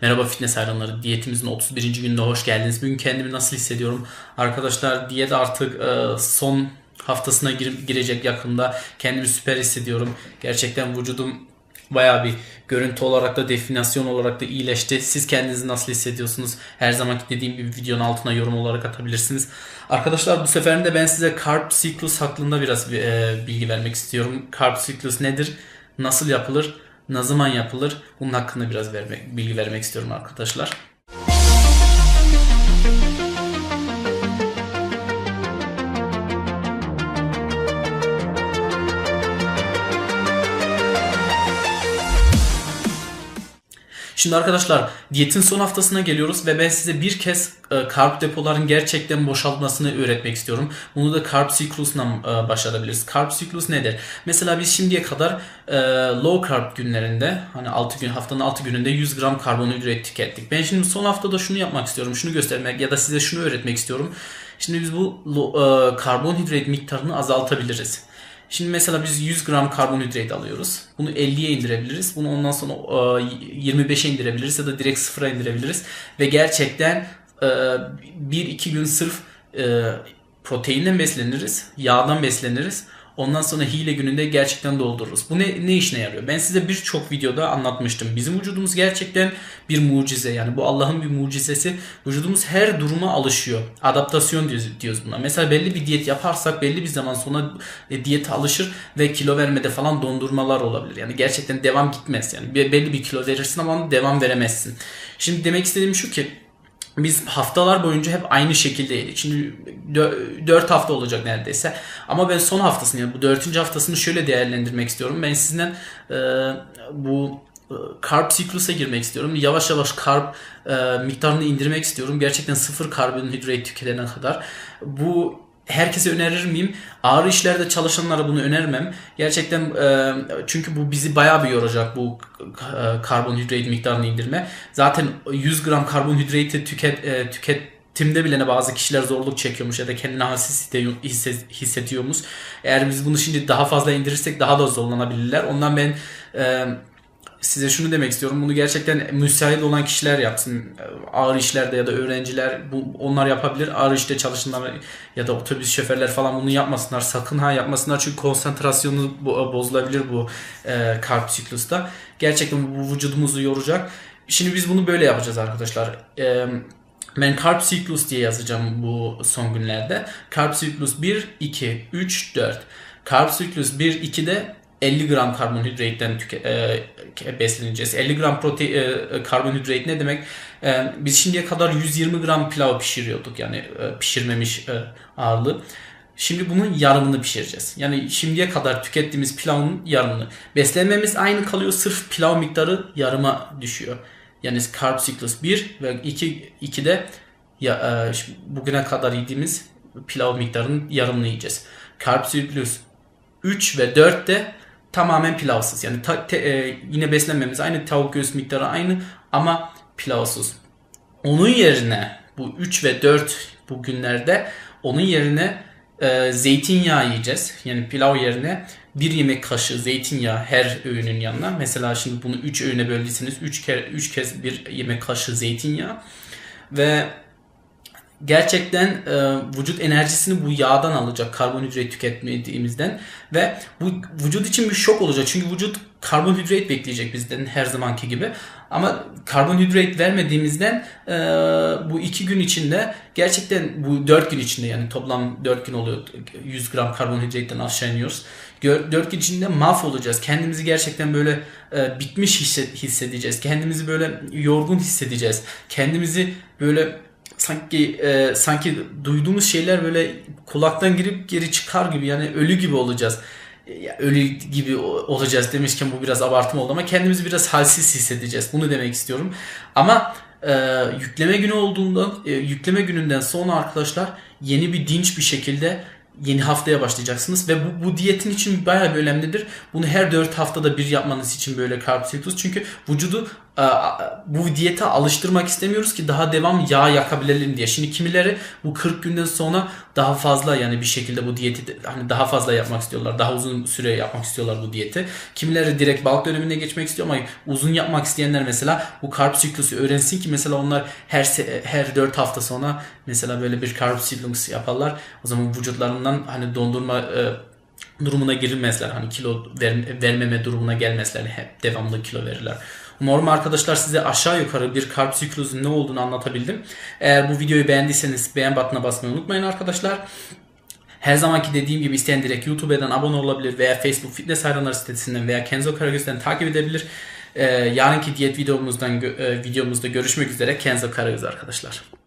Merhaba fitness hayranları. Diyetimizin 31. gününde hoş geldiniz. Bugün kendimi nasıl hissediyorum? Arkadaşlar diyet artık e, son haftasına gir- girecek yakında. Kendimi süper hissediyorum. Gerçekten vücudum bayağı bir görüntü olarak da definasyon olarak da iyileşti. Siz kendinizi nasıl hissediyorsunuz? Her zamanki dediğim gibi videonun altına yorum olarak atabilirsiniz. Arkadaşlar bu seferinde ben size Carb Cyclus hakkında biraz e, bilgi vermek istiyorum. Carb Cyclus nedir? Nasıl yapılır? Ne zaman yapılır? Bunun hakkında biraz vermek, bilgi vermek istiyorum arkadaşlar. Şimdi arkadaşlar diyetin son haftasına geliyoruz ve ben size bir kez e, karb depoların gerçekten boşaltmasını öğretmek istiyorum. Bunu da carb cyclus'la e, başarabiliriz. Carb cyclus nedir? Mesela biz şimdiye kadar e, low carb günlerinde hani 6 gün haftanın 6 gününde 100 gram karbonhidrat tükettik. Ben şimdi son haftada şunu yapmak istiyorum. Şunu göstermek ya da size şunu öğretmek istiyorum. Şimdi biz bu e, karbonhidrat miktarını azaltabiliriz. Şimdi mesela biz 100 gram karbonhidrat alıyoruz. Bunu 50'ye indirebiliriz. Bunu ondan sonra e, 25'e indirebiliriz ya da direkt sıfıra indirebiliriz. Ve gerçekten 1-2 gün sırf e, proteinden besleniriz, yağdan besleniriz. Ondan sonra hile gününde gerçekten doldururuz. Bu ne, ne işine yarıyor? Ben size birçok videoda anlatmıştım. Bizim vücudumuz gerçekten bir mucize. Yani bu Allah'ın bir mucizesi. Vücudumuz her duruma alışıyor. Adaptasyon diyoruz, diyoruz buna. Mesela belli bir diyet yaparsak belli bir zaman sonra e, diyete alışır ve kilo vermede falan dondurmalar olabilir. Yani gerçekten devam gitmez. Yani be- belli bir kilo verirsin ama devam veremezsin. Şimdi demek istediğim şu ki biz haftalar boyunca hep aynı şekildeydik. Şimdi 4 hafta olacak neredeyse. Ama ben son haftasını yani bu 4. haftasını şöyle değerlendirmek istiyorum. Ben sizden e, bu e, carb siklusa girmek istiyorum. Yavaş yavaş carb e, miktarını indirmek istiyorum. Gerçekten sıfır karbonhidrat tüketene kadar. Bu herkese önerir miyim? Ağır işlerde çalışanlara bunu önermem. Gerçekten e, çünkü bu bizi bayağı bir yoracak bu e, karbonhidrat miktarını indirme. Zaten 100 gram karbonhidratı tüket e, tüketimde bile ne bazı kişiler zorluk çekiyormuş ya da kendini halsiz hisse- hissediyormuş. Eğer biz bunu şimdi daha fazla indirirsek daha da zorlanabilirler. Ondan ben e, size şunu demek istiyorum. Bunu gerçekten müsait olan kişiler yapsın. Ağır işlerde ya da öğrenciler bu onlar yapabilir. Ağır işte çalışanlar ya da otobüs şoförler falan bunu yapmasınlar. Sakın ha yapmasınlar çünkü konsantrasyonu bo- bozulabilir bu e, karp siklusta. Gerçekten bu vücudumuzu yoracak. Şimdi biz bunu böyle yapacağız arkadaşlar. E, ben Carb Cyclus diye yazacağım bu son günlerde. Carb Cyclus 1, 2, 3, 4. Carb Cyclus 1, 2'de 50 gram karbonhidratten tüke- e, besleneceğiz. 50 gram protein e, karbonhidrat ne demek? E, biz şimdiye kadar 120 gram pilav pişiriyorduk yani e, pişirmemiş e, ağırlığı. Şimdi bunun yarımını pişireceğiz. Yani şimdiye kadar tükettiğimiz pilavın yarımını. Beslenmemiz aynı kalıyor. Sırf pilav miktarı yarıma düşüyor. Yani carb cyclus 1 ve 2 2'de ya, e, bugüne kadar yediğimiz pilav miktarının yarımını yiyeceğiz. Carb cyclus 3 ve 4 de tamamen pilavsız. Yani ta- te- e, yine beslenmemiz aynı, tavuk göğüs miktarı aynı ama pilavsız. Onun yerine bu 3 ve 4 bugünlerde onun yerine e, zeytinyağı yiyeceğiz. Yani pilav yerine bir yemek kaşığı zeytinyağı her öğünün yanına. Mesela şimdi bunu 3 öğüne böldüyseniz 3 kere 3 kez bir yemek kaşığı zeytinyağı ve gerçekten e, vücut enerjisini bu yağdan alacak karbonhidrat tüketmediğimizden ve bu vücut için bir şok olacak çünkü vücut karbonhidrat bekleyecek bizden her zamanki gibi ama karbonhidrat vermediğimizden e, bu iki gün içinde gerçekten bu dört gün içinde yani toplam dört gün oluyor 100 gram karbonhidrattan aşağı iniyoruz. 4 gün içinde mahvolacağız. Kendimizi gerçekten böyle e, bitmiş hisse- hissedeceğiz. Kendimizi böyle yorgun hissedeceğiz. Kendimizi böyle sanki e, sanki duyduğumuz şeyler böyle kulaktan girip geri çıkar gibi yani ölü gibi olacağız. E, Ya ölü gibi olacağız demişken bu biraz abartma oldu ama kendimizi biraz halsiz hissedeceğiz. Bunu demek istiyorum. Ama e, yükleme günü olduğunda e, yükleme gününden sonra arkadaşlar yeni bir dinç bir şekilde yeni haftaya başlayacaksınız ve bu, bu diyetin için bayağı bir önemlidir. Bunu her 4 haftada bir yapmanız için böyle cyclus çünkü vücudu bu diyete alıştırmak istemiyoruz ki daha devam yağ yakabilelim diye. Şimdi kimileri bu 40 günden sonra daha fazla yani bir şekilde bu diyeti hani daha fazla yapmak istiyorlar. Daha uzun süre yapmak istiyorlar bu diyeti. Kimileri direkt bulk dönemine geçmek istiyor ama uzun yapmak isteyenler mesela bu karp siklusu öğrensin ki mesela onlar her her 4 hafta sonra mesela böyle bir karp siklusu yaparlar. O zaman vücutlarından hani dondurma e, durumuna girilmezler. Hani kilo ver- vermeme durumuna gelmezler. Hep devamlı kilo verirler. Umarım arkadaşlar size aşağı yukarı bir kalp siklusunun ne olduğunu anlatabildim. Eğer bu videoyu beğendiyseniz beğen butonuna basmayı unutmayın arkadaşlar. Her zamanki dediğim gibi isteyen direkt YouTube'dan abone olabilir veya Facebook Fitness Hayranları sitesinden veya Kenzo Karagöz'den takip edebilir. Ee, yarınki diyet videomuzdan videomuzda görüşmek üzere. Kenzo Karagöz arkadaşlar.